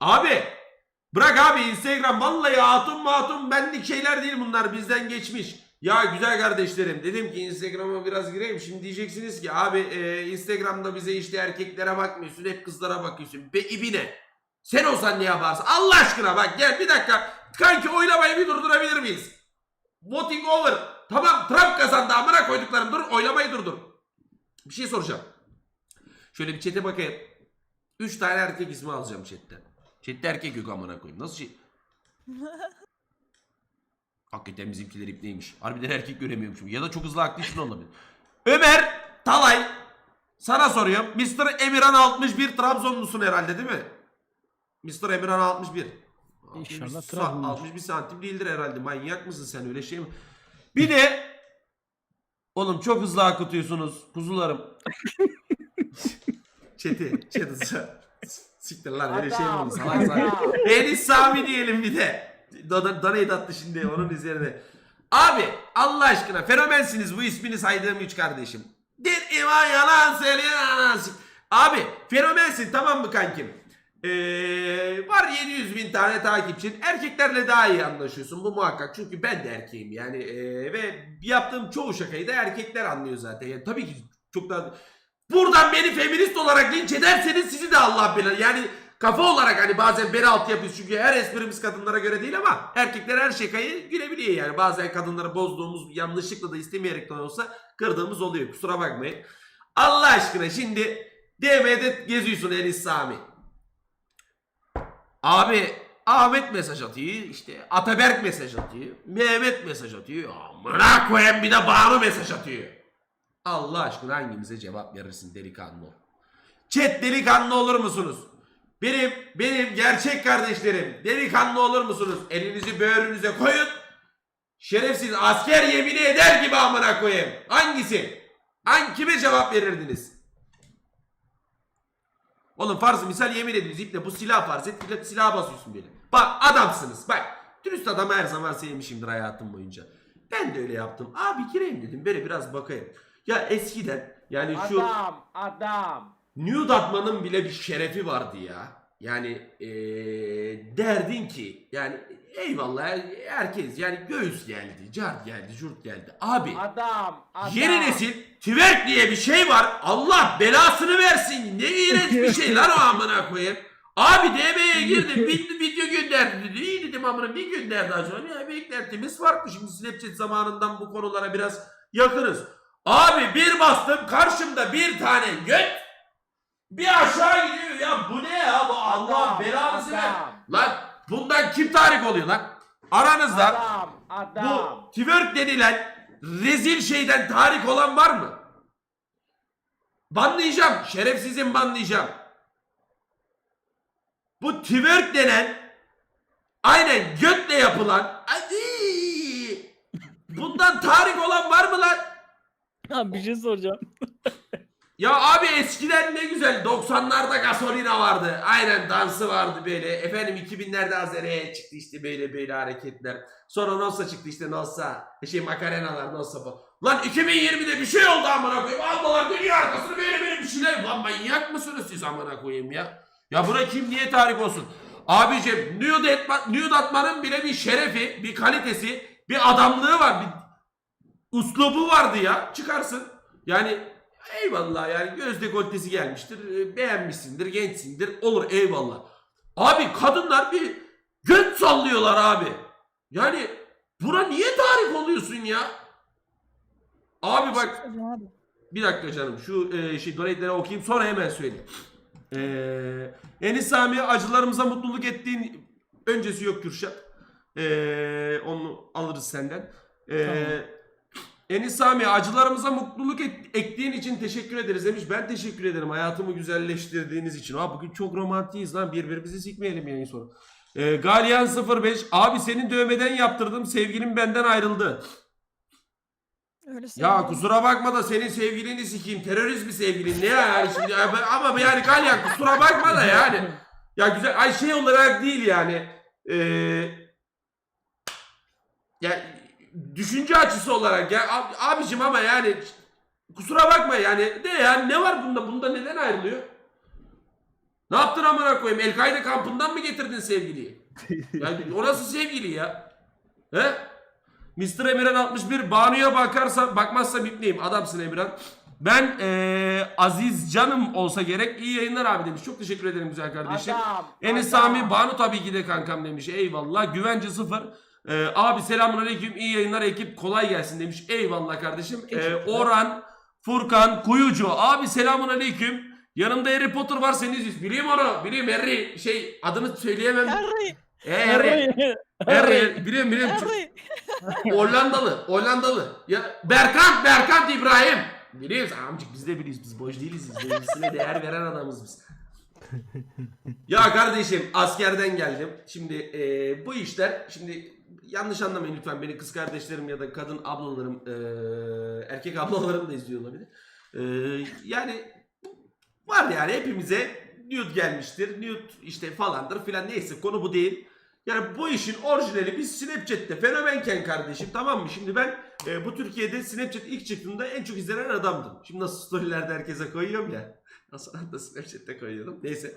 Abi bırak abi Instagram vallahi hatun matun benlik şeyler değil bunlar bizden geçmiş. Ya güzel kardeşlerim dedim ki Instagram'a biraz gireyim. Şimdi diyeceksiniz ki abi e, Instagram'da bize işte erkeklere bakmıyorsun hep kızlara bakıyorsun. Be ibine. Sen olsan ne yaparsın? Allah aşkına bak gel bir dakika. Kanki oylamayı bir durdurabilir miyiz? Voting over. Tamam Trump kazandı amına koyduklarım dur oylamayı durdur. Bir şey soracağım. Şöyle bir çete bakayım. 3 tane erkek ismi alacağım chatten. Chatte erkek yok amına koyayım. Nasıl şey? Hakikaten bizimkiler ipneymiş. Harbiden erkek göremiyormuşum. Ya da çok hızlı aklı için olabilir. Ömer Talay sana soruyorum. Mr. Emirhan 61 Trabzonlusun herhalde değil mi? Mr. Emirhan 61. İnşallah 61 sa- Trabzonludur. 61 santim değildir herhalde. Manyak mısın sen öyle şey mi? Bir de Oğlum çok hızlı akıtıyorsunuz kuzularım. Çeti, çeti. Siktir lan öyle şey mi olur? Salak salak. Enis Sami diyelim bir de. Dona- Donate attı şimdi onun üzerine. Abi Allah aşkına fenomensiniz bu ismini saydığım üç kardeşim. Bir iman yalan söyleyen anasın. Abi fenomensin tamam mı kankim? Ee, var 700 bin tane takipçin. Erkeklerle daha iyi anlaşıyorsun bu muhakkak. Çünkü ben de erkeğim yani. Ee, ve yaptığım çoğu şakayı da erkekler anlıyor zaten. Yani tabii ki çok daha... Buradan beni feminist olarak linç ederseniz sizi de Allah bilir. Yani kafa olarak hani bazen beni alt yapıyoruz. Çünkü her esprimiz kadınlara göre değil ama erkekler her şakayı gülebiliyor yani. Bazen kadınları bozduğumuz yanlışlıkla da istemeyerek de olsa kırdığımız oluyor. Kusura bakmayın. Allah aşkına şimdi DM'de geziyorsun Enis Sami. Abi Ahmet mesaj atıyor işte Ataberk mesaj atıyor Mehmet mesaj atıyor amına koyayım bir de Banu mesaj atıyor Allah aşkına hangimize cevap verirsin delikanlı ol Chat delikanlı olur musunuz? Benim benim gerçek kardeşlerim delikanlı olur musunuz? Elinizi böğrünüze koyun Şerefsiz asker yemini eder gibi amına koyayım Hangisi? Hangi kime cevap verirdiniz? Oğlum farz misal yemin ediyoruz iple bu silah farz et silah, basıyorsun böyle. Bak adamsınız bak. Dürüst adamı her zaman sevmişimdir hayatım boyunca. Ben de öyle yaptım. Abi gireyim dedim böyle biraz bakayım. Ya eskiden yani şu Adam, adam. nude atmanın bile bir şerefi vardı ya. Yani eee, derdin ki yani eyvallah herkes yani göğüs geldi, car geldi, jurt geldi. Abi Adam, adam. Yeni nesil twerk diye bir şey var. Allah belasını versin. Ne iğrenç bir şey lan o amına koyayım. Abi DM'ye girdim. Bir video gönderdi dedi. İyi dedim amına bir gönderdi acaba. Ya beklentimiz farklı. Şimdi Snapchat zamanından bu konulara biraz yakınız. Abi bir bastım karşımda bir tane göt bir aşağı gidiyor ya bu ne ya bu Allah belanızı ver. Lan bundan kim tahrik oluyor lan? Aranızda Adam, adam. bu twerk denilen rezil şeyden tahrik olan var mı? Banlayacağım. Şerefsizim banlayacağım. Bu twerk denen aynen götle yapılan bundan tahrik olan var mı lan? Abi bir şey soracağım. Ya abi eskiden ne güzel 90'larda gasolina vardı. Aynen dansı vardı böyle. Efendim 2000'lerde Azer'e çıktı işte böyle böyle hareketler. Sonra Nossa çıktı işte Nossa. Şey makarenalar Nossa falan. Lan 2020'de bir şey oldu amına koyayım. Almalar dünya arkasını böyle böyle bir şeyler. Lan manyak mısınız siz amına koyayım ya? Ya buna kim niye tarih olsun? Abicim nude, etma, nude atmanın bile bir şerefi, bir kalitesi, bir adamlığı var. Bir uslubu vardı ya. Çıkarsın. Yani eyvallah yani göz dekoltesi gelmiştir. e, Beğenmişsindir, gençsindir. Olur eyvallah. Abi kadınlar bir göt sallıyorlar abi. Yani buna niye tarif oluyorsun ya? Abi bak bir dakika canım şu e, şey donate'leri okuyayım sonra hemen söyleyeyim. Eee Enis Sami acılarımıza mutluluk ettiğin öncesi yok Kürşat. Eee onu alırız senden. Eee Enis Sami acılarımıza mutluluk et- ektiğin için teşekkür ederiz demiş. Ben teşekkür ederim hayatımı güzelleştirdiğiniz için. Abi bugün çok romantiyiz lan birbirimizi sikmeyelim yayın sonra. Ee, Galyan 05 abi senin dövmeden yaptırdım sevgilim benden ayrıldı. Öyle Ya söyleyeyim. kusura bakma da senin sevgilini sikeyim. Terörist bir sevgilin. Ne yani şimdi? Ama yani Galyan kusura bakma da yani. Ya güzel. Ay şey olarak değil yani. Ee, ya düşünce açısı olarak ya ab- abicim ama yani kusura bakma yani de yani ne var bunda? Bunda neden ayrılıyor? Ne yaptın amına koyayım? El-Kaide kampından mı getirdin sevgiliyi? Yani o nasıl sevgili ya? He? Mr. Emirhan 61 Banu'ya bakarsa bakmazsa bipleyeyim. Adamsın Emirhan. Ben eee Aziz Canım olsa gerek. iyi yayınlar abi demiş. Çok teşekkür ederim güzel kardeşim. Adam. Enes adam. Sami Banu tabii ki de kankam demiş. Eyvallah. Güvence sıfır. Ee, abi selamun aleyküm. iyi yayınlar ekip. Kolay gelsin demiş. Eyvallah kardeşim. Ee. Orhan, Furkan, Kuyucu. Abi selamun aleyküm. Yanımda Harry Potter var seni izliyoruz. Bileyim onu. Bileyim Harry. Şey adını söyleyemem. Harry. Ee, Harry. Harry. Biliyorum biliyorum. Harry. Hollandalı. Hollandalı. Ya, Berkant. Berkant İbrahim. Biliyoruz amcık biz de biliyoruz. Biz boş değiliz. Biz Kendisine değer veren adamız biz. ya kardeşim askerden geldim. Şimdi eee, bu işler şimdi yanlış anlamayın lütfen beni kız kardeşlerim ya da kadın ablalarım eee, erkek ablalarım da izliyor olabilir. Eee, yani var yani hepimize nude gelmiştir. Nude işte falandır filan neyse konu bu değil. Yani bu işin orijinali biz Snapchat'te fenomenken kardeşim tamam mı? Şimdi ben e, bu Türkiye'de Snapchat ilk çıktığında en çok izlenen adamdım. Şimdi nasıl storylerde herkese koyuyorum ya. Nasıl da Snapchat'te koyuyordum. Neyse.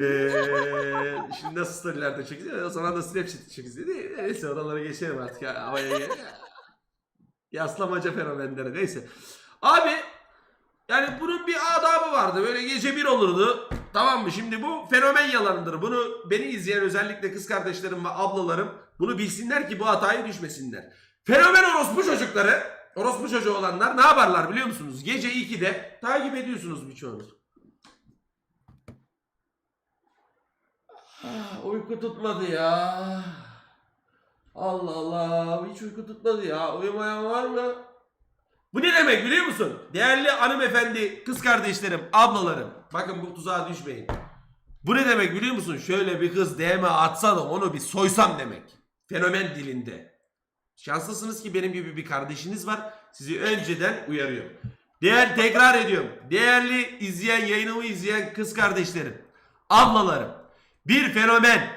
Ee, şimdi nasıl storylerde çok izleniyor. Zaman da Snapchat'te çok. Neyse oralara geçelim artık. Ya, havaya Yaslamaca fenomenleri neyse. Abi yani bunun bir adabı vardı. Böyle gece bir olurdu. Tamam mı? Şimdi bu fenomen yalanıdır. Bunu beni izleyen özellikle kız kardeşlerim ve ablalarım bunu bilsinler ki bu hataya düşmesinler. Fenomen orospu çocukları, orospu çocuğu olanlar ne yaparlar biliyor musunuz? Gece 2'de takip ediyorsunuz birçoğunuz. Ah, uyku tutmadı ya. Allah Allah hiç uyku tutmadı ya. Uyumayan var mı? Bu ne demek biliyor musun? Değerli hanımefendi, kız kardeşlerim, ablalarım. Bakın bu tuzağa düşmeyin. Bu ne demek biliyor musun? Şöyle bir kız DM atsa da onu bir soysam demek. Fenomen dilinde. Şanslısınız ki benim gibi bir kardeşiniz var. Sizi önceden uyarıyorum. Değer tekrar ediyorum. Değerli izleyen, yayınımı izleyen kız kardeşlerim, ablalarım. Bir fenomen,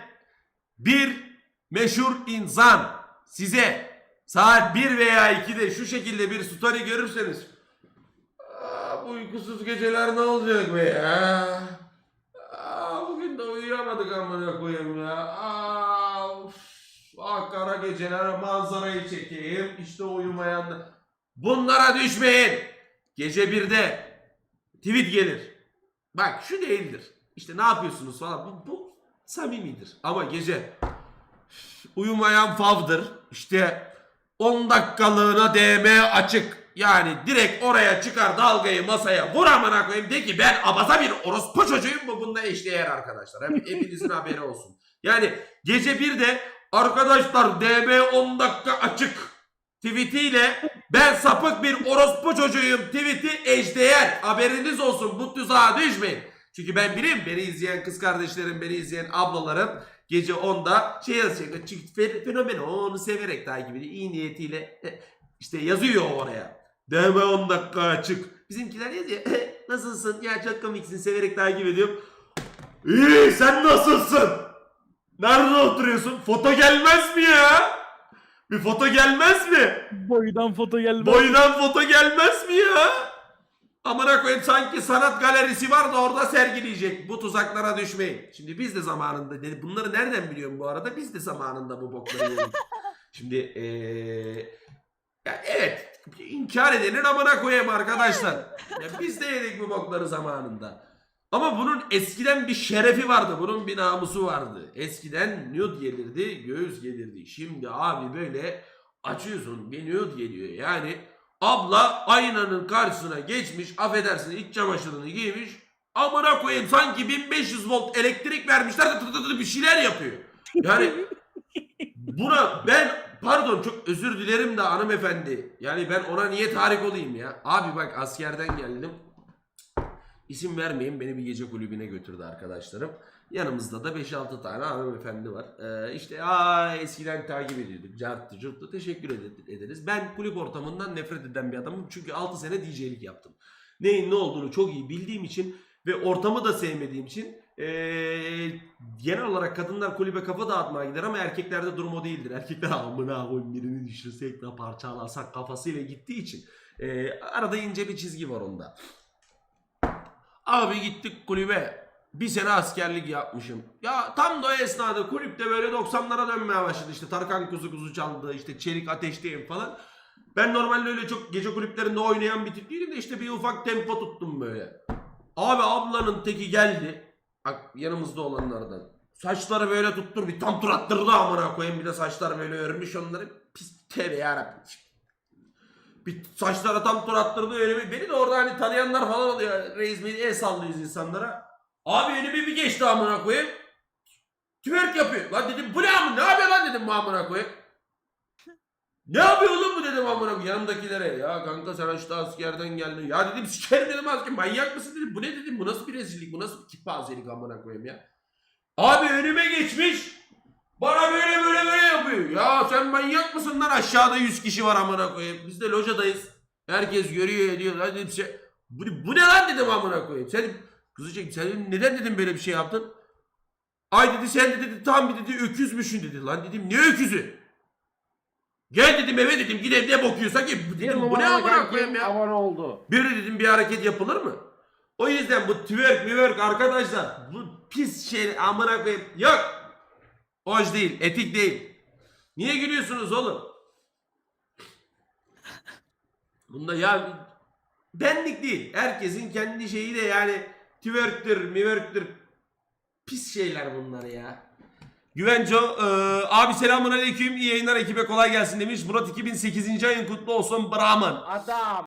bir meşhur insan size saat 1 veya 2'de şu şekilde bir story görürseniz bu uykusuz geceler ne olacak be ya? Aa, bugün de uyuyamadık amına koyayım ya. Aa, uf. Ah kara geceler manzarayı çekeyim. İşte uyumayan Bunlara düşmeyin. Gece 1'de tweet gelir. Bak şu değildir. İşte ne yapıyorsunuz falan. Bu, bu samimidir. Ama gece uyumayan favdır. İşte 10 dakikalığına DM açık. Yani direkt oraya çıkar dalgayı masaya vur amına koyayım de ki ben abaza bir orospu çocuğuyum bu bunda eşdeğer arkadaşlar. Hep, hepinizin haberi olsun. Yani gece bir de arkadaşlar DM 10 dakika açık tweetiyle ben sapık bir orospu çocuğuyum tweeti eşdeğer. Haberiniz olsun bu tuzağa düşmeyin. Çünkü ben bileyim beni izleyen kız kardeşlerim, beni izleyen ablalarım gece 10'da şey yazacak. Çünkü fe- fenomen o, onu severek takip ediyor. İyi niyetiyle e, işte yazıyor oraya. Deme 10 dakika açık. Bizimkiler yazıyor. Nasılsın? Ya çok komiksin severek takip ediyorum. İyi sen nasılsın? Nerede oturuyorsun? Foto gelmez mi ya? Bir foto gelmez mi? Boydan foto gelmez. Boydan foto gelmez mi ya? Amına koyayım sanki sanat galerisi var da orada sergileyecek. Bu tuzaklara düşmeyin. Şimdi biz de zamanında dedi. Bunları nereden biliyorum bu arada? Biz de zamanında bu bokları yedik. Şimdi eee ya evet inkar edenir amına koyayım arkadaşlar. Ya biz de yedik bu bokları zamanında. Ama bunun eskiden bir şerefi vardı. Bunun bir namusu vardı. Eskiden nude gelirdi, göğüs gelirdi. Şimdi abi böyle açıyorsun bir nude geliyor. Yani abla aynanın karşısına geçmiş, affedersin iç çamaşırını giymiş. Amına koyayım sanki 1500 volt elektrik vermişler de tı tı tı bir şeyler yapıyor. Yani buna ben pardon çok özür dilerim de hanımefendi. Yani ben ona niye tahrik olayım ya? Abi bak askerden geldim. İsim vermeyin beni bir gece kulübüne götürdü arkadaşlarım. Yanımızda da 5-6 tane hanımefendi var. Ee, işte aa eskiden takip ediyorduk. Carttı curttu teşekkür ed- ederiz. Ben kulüp ortamından nefret eden bir adamım. Çünkü 6 sene DJ'lik yaptım. Neyin ne olduğunu çok iyi bildiğim için ve ortamı da sevmediğim için ee, genel olarak kadınlar kulübe kafa dağıtmaya gider ama erkeklerde durum o değildir. Erkekler amına koyayım birini düşürsek de parçalasak kafasıyla gittiği için ee, arada ince bir çizgi var onda. Abi gittik kulübe. bir sene askerlik yapmışım. Ya tam da o esnada kulüpte böyle 90'lara dönmeye başladı. İşte Tarkan kuzu kuzu çaldı. işte Çelik Ateşteyim falan. Ben normalde öyle çok gece kulüplerinde oynayan bir tip değilim de işte bir ufak tempo tuttum böyle. Abi ablanın teki geldi. Bak yanımızda olanlardan. Saçları böyle tuttur bir tam tur attırdı amına koyayım. Bir de saçlar böyle örmüş onları. Pis tebe yarabbim. Bir saçlara tam tur attırdı öyle bir. Beni de orada hani tanıyanlar falan oluyor. Reis beni el sallıyoruz insanlara. Abi önüme bir geçti amına koyayım. Twerk yapıyor. Lan dedim bu ne amına? Ne yapıyor lan dedim bu amına koyayım. Ne yapıyor oğlum bu dedim amına koyayım yanımdakilere. Ya kanka sen işte askerden geldin. Ya dedim sikerim dedim asker manyak mısın dedim. Bu ne dedim bu nasıl bir rezillik bu nasıl bir kipazelik amına koyayım ya. Abi önüme geçmiş. Bana böyle böyle böyle yapıyor. Ya sen manyak mısın lan aşağıda 100 kişi var amına koyayım. Biz de lojadayız. Herkes görüyor ediyor. Lan dedim şey. Bu, bu ne lan dedim amına koyayım. Sen kızacak sen neden dedim böyle bir şey yaptın? Ay dedi sen de dedi tam bir dedi öküzmüşsün dedi. Lan dedim ne öküzü? Gel dedim eve dedim git evde bakıyorsak ki dedim bu ne amına koyayım ya? abone oldu. Bir dedim bir hareket yapılır mı? O yüzden bu twerk twerk arkadaşlar bu pis şey amına koyayım yok. Hoş değil, etik değil. Niye gülüyorsunuz oğlum? Bunda ya benlik değil. Herkesin kendi şeyi de yani twerk'tür, miwerk'tür. Pis şeyler bunlar ya. Güvenco, e, abi selamun aleyküm, iyi yayınlar ekibe kolay gelsin demiş. Murat 2008. ayın kutlu olsun Brahman. Adam.